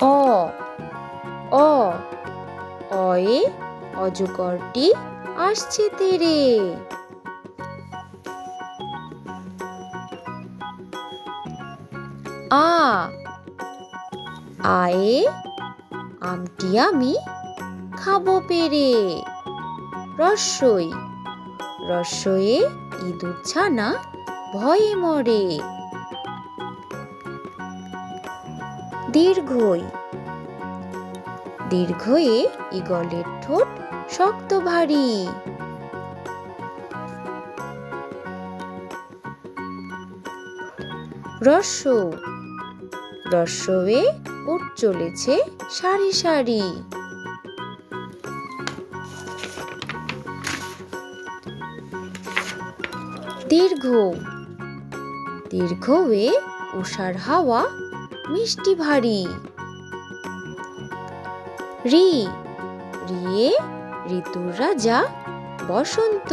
অ অ, অয়ে অজগরটি আসছে তেরে। আ, আয়ে আমটি আমি খাব পেরে। রসই রসয়ে ইঁদুর ছানা ভয়ে মরে। দীর্ঘই। দীর্ঘয়ে ইগলের ঠোঁট শক্ত ভারী। রস্য। রস্যয়ে উঠ চলেছে সারি সারি। দীর্ঘ। দীর্ঘয়ে উষার হাওয়া মিষ্টি ভারী। রি, রিয়ে ঋতুর রাজা বসন্ত।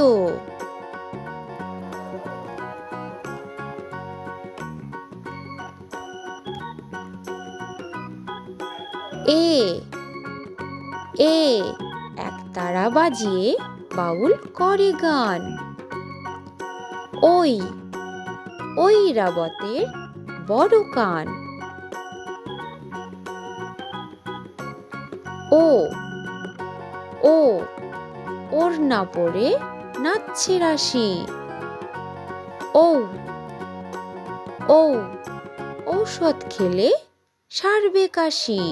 এ এ, এক তারা বাজিয়ে বাউল করে গান। ওই ওই রাবতের বড় কান। ও ও ওর না পড়ে নাচছে রাশি ও ও ঔষধ খেলে সারবে কাশি।